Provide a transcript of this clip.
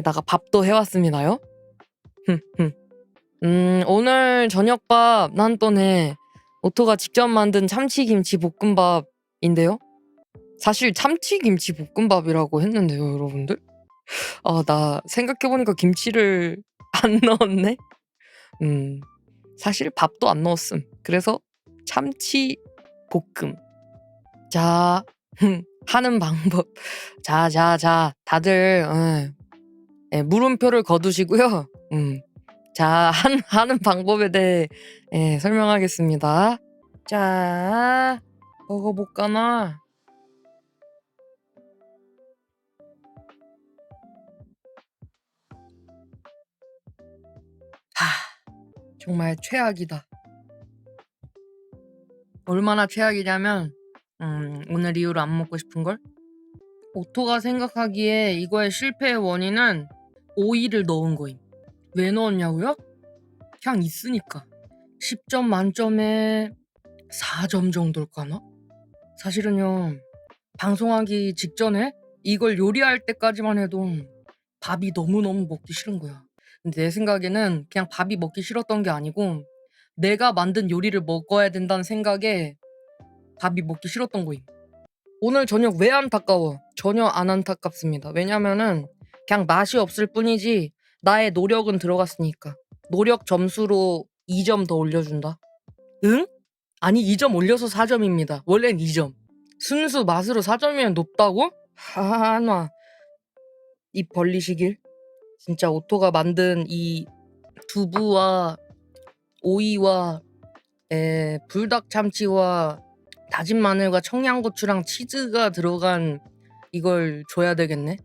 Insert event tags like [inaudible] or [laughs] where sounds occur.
게다가 밥도 해왔습니다요. 음, 오늘 저녁밥 난 또네 오토가 직접 만든 참치김치 볶음밥인데요. 사실 참치김치 볶음밥이라고 했는데요, 여러분들. 아, 나 생각해보니까 김치를 [laughs] 안 넣었네? 음, 사실 밥도 안 넣었음. 그래서 참치 볶음. 자, 하는 방법. 자, 자, 자, 다들, 예, 예, 물음표를 거두시고요. [laughs] 음, 자, 한, 하는 방법에 대해 예, 설명하겠습니다. 자, 먹어볼까나? 하, 정말 최악이다. 얼마나 최악이냐면, 음, 오늘 이후로 안 먹고 싶은 걸? 오토가 생각하기에 이거의 실패의 원인은 오이를 넣은 거임. 왜 넣었냐고요? 그냥 있으니까. 10점 만점에 4점 정도일까나? 사실은요, 방송하기 직전에 이걸 요리할 때까지만 해도 밥이 너무너무 먹기 싫은 거야. 근데 내 생각에는 그냥 밥이 먹기 싫었던 게 아니고 내가 만든 요리를 먹어야 된다는 생각에 밥이 먹기 싫었던 거임. 오늘 저녁 왜 안타까워? 전혀 안 안타깝습니다. 왜냐면은 그냥 맛이 없을 뿐이지 나의 노력은 들어갔으니까. 노력 점수로 2점 더 올려준다. 응? 아니 2점 올려서 4점입니다. 원래는 2점. 순수 맛으로 4점이면 높다고? 하나. 입 벌리시길. 진짜 오토가 만든 이 두부와 오이와 에, 불닭 참치와 다진 마늘과 청양고추랑 치즈가 들어간 이걸 줘야 되겠네.